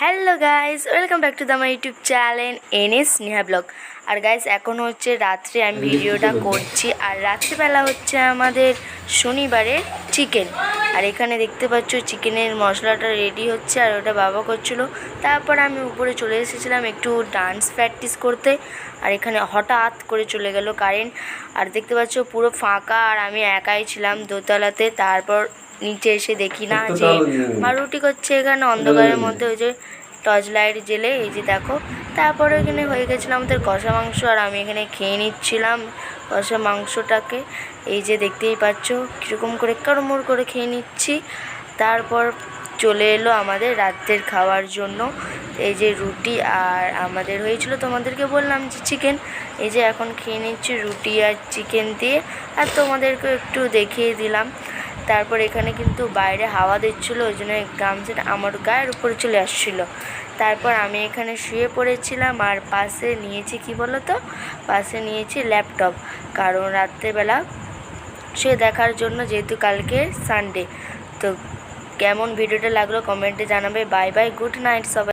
Hello guys welcome back to the my YouTube channel NS Sneha vlog R guys এখন হচ্ছে রাত্রে আমি ভিডিওটা করছি। আর রাত্রিবেলা হচ্ছে আমাদের শনিবারের চিকেন আর এখানে দেখতে পাচ্ছ চিকেনের মশলাটা রেডি হচ্ছে আর ওটা বাবা করছিল। তারপর আমি উপরে চলে এসেছিলাম একটু ডান্স প্র্যাকটিস করতে। আর এখানে হঠাৎ করে চলে গেল কারেন্ট আর দেখতে পাচ্ছ পুরো ফাঁকা আর আমি একাই ছিলাম দোতলাতে। তারপর নিচে এসে দেখি না যে মা রুটি করছে এখানে অন্ধকারের মধ্যে ওই যে টর্চ লাইট জেলে এই যে দেখো। তারপরে এখানে হয়ে গেছিল আমাদের কষা মাংস আর আমি এখানে খেয়ে নিচ্ছিলাম কষা মাংসটাকে। এই যে দেখতেই পাচ্ছ কীরকম করে কারমুর করে খেয়ে নিচ্ছি। তারপর চলে এলো আমাদের রাত্রের খাওয়ার জন্য। এই যে রুটি আর আমাদের হয়েছিল তোমাদেরকে বললাম যে চিকেন। এই যে এখন খেয়ে নিচ্ছি রুটি আর চিকেন দিয়ে আর তোমাদেরকে একটু দেখিয়ে দিলাম। তারপর এখানে কিন্তু বাইরে হাওয়া দিচ্ছিল, ওই জন্য গামছাটা আমার গায়ের উপরে চলে আসছিল। তারপর আমি এখানে শুয়ে পড়েছিলাম আর পাশে নিয়েছি কি বলো তো পাশে নিয়েছি ল্যাপটপ। কারণ রাত্রেবেলা সে দেখার জন্য যেহেতু কালকে সানডে তো কেমন ভিডিওটা লাগল কমেন্টে জানাবে। বাই বাই, গুড নাইট সবাই।